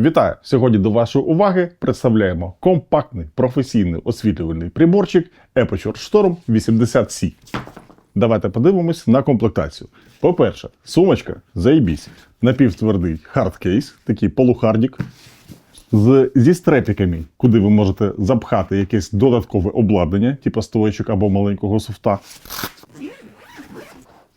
Вітаю! Сьогодні до вашої уваги представляємо компактний професійний освітлювальний приборчик Aperture Storm 80C. Давайте подивимось на комплектацію. По-перше, сумочка заєбісь. Напівтвердий хардкейс, такий полухардік. З, зі стрепіками, куди ви можете запхати якесь додаткове обладнання, типу стоечок або маленького софта.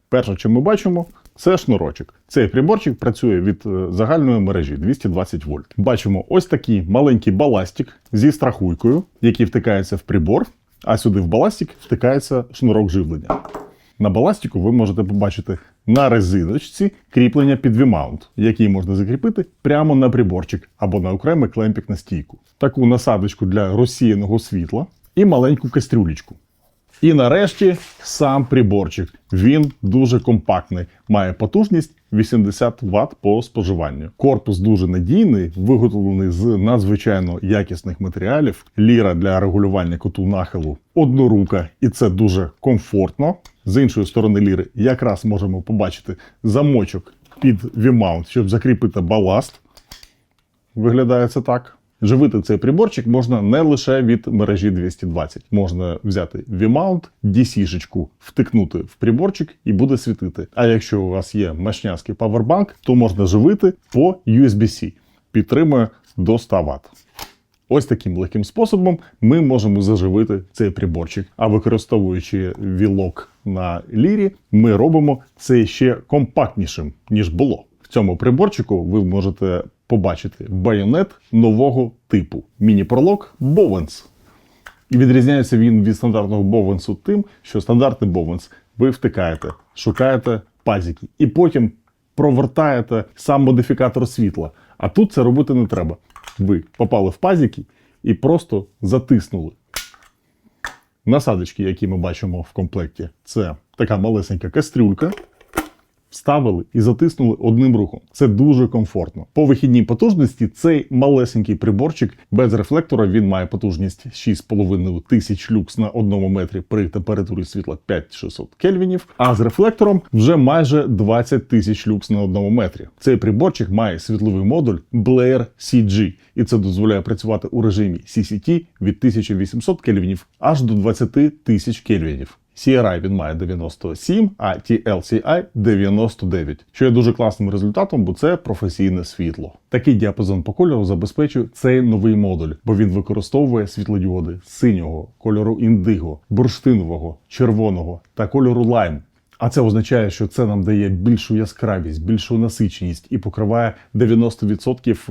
Перше, що ми бачимо, це шнурочок. Цей приборчик працює від е, загальної мережі 220 вольт. Бачимо ось такий маленький баластик зі страхуйкою, який втикається в прибор, а сюди в баластик втикається шнурок живлення. На баластику ви можете побачити на резиночці кріплення під V-mount, який можна закріпити прямо на приборчик або на окремий клемпік на стійку. Таку насадочку для розсіяного світла і маленьку кастрюлечку. І нарешті сам приборчик. Він дуже компактний, має потужність 80 Вт по споживанню. Корпус дуже надійний, виготовлений з надзвичайно якісних матеріалів. Ліра для регулювання куту нахилу однорука, і це дуже комфортно. З іншої сторони ліри якраз можемо побачити замочок під V-mount, щоб закріпити баласт. Виглядає це так. Живити цей приборчик можна не лише від мережі 220. Можна взяти V-mount, DC-шечку втикнути в приборчик і буде світити. А якщо у вас є мощняцький павербанк, то можна живити по USB-C. Підтримує до 100 Вт. Ось таким легким способом ми можемо заживити цей приборчик. А використовуючи вілок на лірі, ми робимо це ще компактнішим, ніж було. В цьому приборчику ви можете побачити байонет нового типу міні-пролог Bowens. І відрізняється він від стандартного Bowens тим, що стандартний Bowens ви втикаєте, шукаєте пазики і потім провертаєте сам модифікатор світла. А тут це робити не треба. Ви попали в пазики і просто затиснули. Насадочки, які ми бачимо в комплекті, це така малесенька кастрюлька. Вставили і затиснули одним рухом. Це дуже комфортно. По вихідній потужності цей малесенький приборчик без рефлектора він має потужність 6,5 тисяч люкс на одному метрі при температурі світла 5600 кельвінів. А з рефлектором вже майже 20 тисяч люкс на одному метрі. Цей приборчик має світловий модуль Blair CG, і це дозволяє працювати у режимі CCT від 1800 кельвінів аж до 20 тисяч кельвінів. CRI він має 97, а TLCI 99, що є дуже класним результатом, бо це професійне світло. Такий діапазон по кольору забезпечує цей новий модуль, бо він використовує світлодіоди синього, кольору індиго, бурштинового, червоного та кольору лайм. А це означає, що це нам дає більшу яскравість, більшу насиченість і покриває 90%